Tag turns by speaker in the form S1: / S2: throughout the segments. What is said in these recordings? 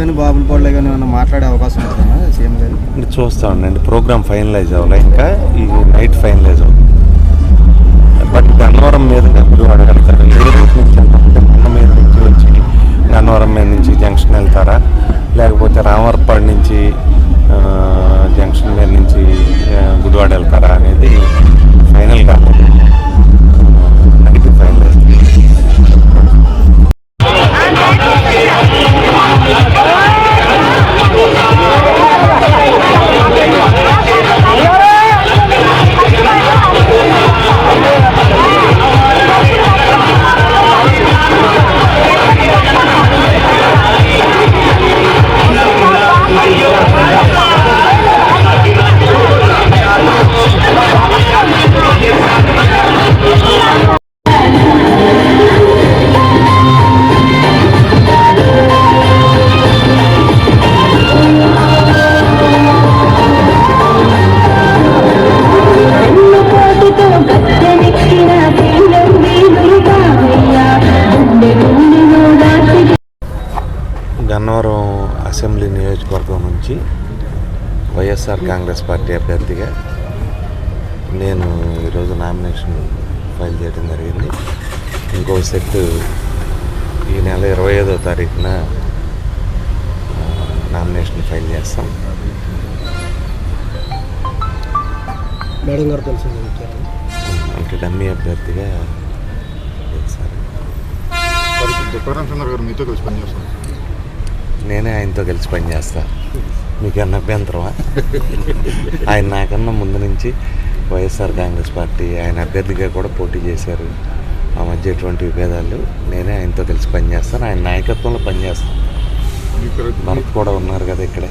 S1: కానీ బాబుల బాబులపాడులో కానీ ఏమైనా మాట్లాడే అవకాశం ఉంటుందా సీఎం గారు?
S2: అంటే చూస్తా ఉండండి. ప్రోగ్రామ్ ఫైనలైజ్ అవ్వాలి. ఇంకా ఈ నైట్ ఫైనలైజ్ అవుతుంది బట్ గన్నవరం మీదుగా గుడివాడ వెళ్తారు ఏ రూట్ నుంచి వైఎస్ఆర్ కాంగ్రెస్ పార్టీ అభ్యర్థిగా నేను ఈరోజు నామినేషన్ ఫైల్ చేయడం జరిగింది. ఇంకో సెట్ ఈ నెల ఇరవై ఐదో తారీఖున నామినేషన్ ఫైల్ చేస్తాం.
S1: మేడం గారు తెలిసింది
S2: అంటే డమ్మీ అభ్యర్థిగా
S3: మీతో కలిసి పనిచేస్తాం
S2: నేనే ఆయనతో కలిసి పనిచేస్తా. మీకన్నా అభ్యంతరమా? ఆయన నాకన్నా ముందు నుంచి వైఎస్ఆర్ కాంగ్రెస్ పార్టీ ఆయన అభ్యర్థిగా కూడా పోటీ చేశారు. ఆ మధ్య ఎటువంటి విభేదాలు? నేనే ఆయనతో కలిసి పనిచేస్తాను. ఆయన నాయకత్వంలో పనిచేస్తాను. భరత్ కూడా ఉన్నారు కదా ఇక్కడే.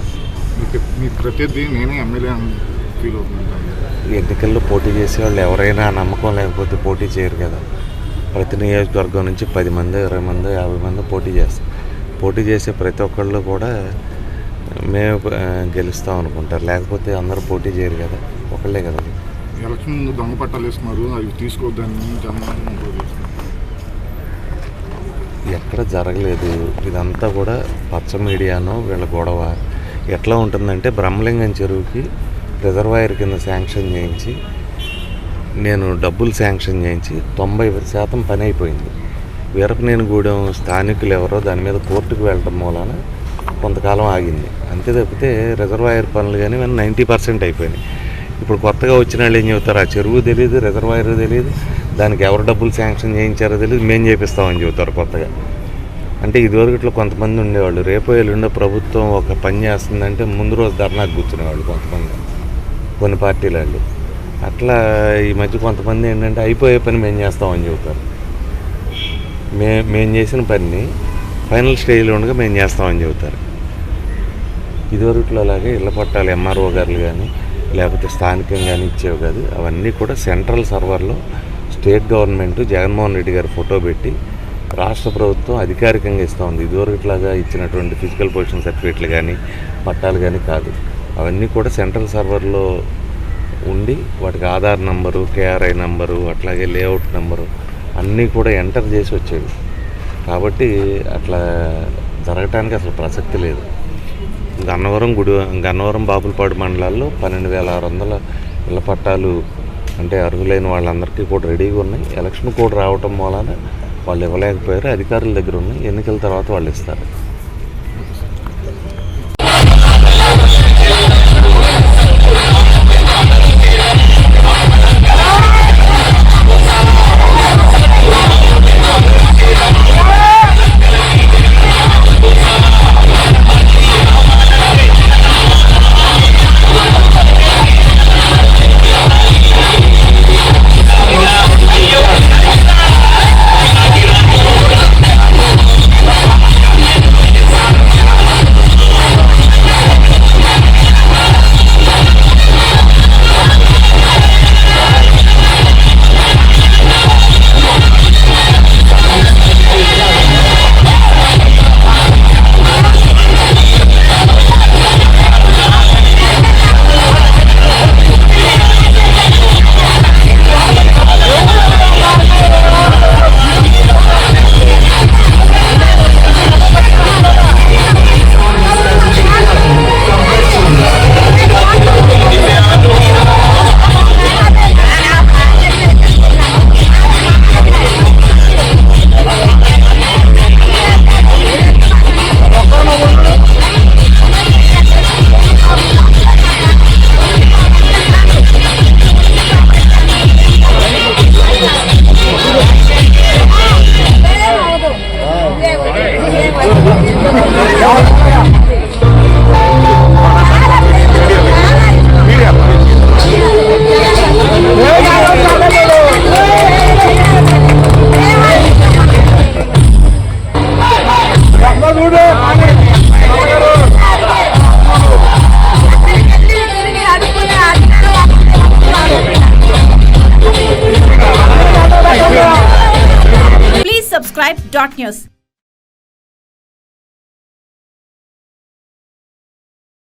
S2: ఎన్నికల్లో పోటీ చేసే వాళ్ళు ఎవరైనా నమ్మకం లేకపోతే పోటీ చేయరు కదా. ప్రతి నియోజకవర్గం నుంచి పది మంది ఇరవై మంది యాభై మంది పోటీ చేస్తారు. పోటీ చేసే ప్రతి ఒక్కళ్ళు కూడా మేము గెలుస్తాం అనుకుంటారు. లేకపోతే అందరూ పోటీ చేయరు కదా. ఒకళ్ళే కదా.
S3: ఎలక్షన్ ముందు దొంగ పట్టాలు వేస్తున్నారు. అవి తీసుకోవద్దని
S2: ఎక్కడ జరగలేదు. ఇదంతా కూడా పచ్చ మీడియాను వీళ్ళ గొడవ. ఎట్లా ఉంటుందంటే బ్రహ్మలింగం చెరువుకి రిజర్వాయర్ కింద శాంక్షన్ చేయించి నేను డబ్బులు శాంక్షన్ చేయించి తొంభై శాతం పని అయిపోయింది. వీరపనేనిగూడెం స్థానికులు ఎవరో దాని మీద కోర్టుకు వెళ్ళటం మూలాన కొంతకాలం ఆగింది. అంతే తప్పితే రిజర్వాయర్ పనులు కానీ మనం నైంటీ పర్సెంట్ అయిపోయినాయి. ఇప్పుడు కొత్తగా వచ్చిన వాళ్ళు ఏం చెబుతారు? ఆ చెరువు తెలియదు రిజర్వాయర్ తెలియదు దానికి ఎవరు డబ్బులు శాంక్షన్ చేయించారో తెలియదు మేము చేపిస్తామని చెబుతారు కొత్తగా. అంటే ఇదివరకు ఇట్లా కొంతమంది ఉండేవాళ్ళు. రేపు ఎల్లుండో ప్రభుత్వం ఒక పని చేస్తుందంటే ముందు రోజు ధర్నాకు కూర్చునేవాళ్ళు కొంతమంది. కొన్ని పార్టీల వాళ్ళు. అట్లా ఈ మధ్య కొంతమంది ఏంటంటే అయిపోయే పని మేము చేస్తామని చెబుతారు. మే మేము చేసిన పనిని ఫైనల్ స్టేజ్లో ఉండగా మేము చేస్తామని చెబుతారు. ఇదివరకులో అలాగే ఇళ్ళ పట్టాలు ఎంఆర్ఓ గారులు కానీ లేకపోతే స్థానికంగా కానీ ఇచ్చేవి కాదు. అవన్నీ కూడా సెంట్రల్ సర్వర్లో స్టేట్ గవర్నమెంట్ జగన్మోహన్ రెడ్డి గారి ఫోటో పెట్టి రాష్ట్ర ప్రభుత్వం అధికారికంగా ఇస్తూ ఉంది. ఇదివరకులాగా ఇచ్చినటువంటి ఫిజికల్ పొజిషన్ సర్టిఫికేట్లు కానీ పట్టాలు కానీ కాదు. అవన్నీ కూడా సెంట్రల్ సర్వర్లో ఉండి వాటికి ఆధార్ నంబరు కేఆర్ఐ నంబరు అట్లాగే లేఅవుట్ నంబరు అన్నీ కూడా ఎంటర్ చేసి వచ్చేవి. కాబట్టి అట్లా జరగటానికి అసలు ప్రసక్తి లేదు. గన్నవరం గుడి గన్నవరం బాపులపాడు మండలాల్లో పన్నెండు వేల ఆరు వందల ఇళ్ళ పట్టాలు అంటే అర్హులైన వాళ్ళందరికీ కూడా రెడీగా ఉన్నాయి. ఎలక్షన్ కూడా రావటం మూలాన వాళ్ళు ఇవ్వలేకపోయారు. అధికారుల దగ్గర ఉన్నాయి. ఎన్నికల తర్వాత వాళ్ళు ఇస్తారు.
S4: dot news.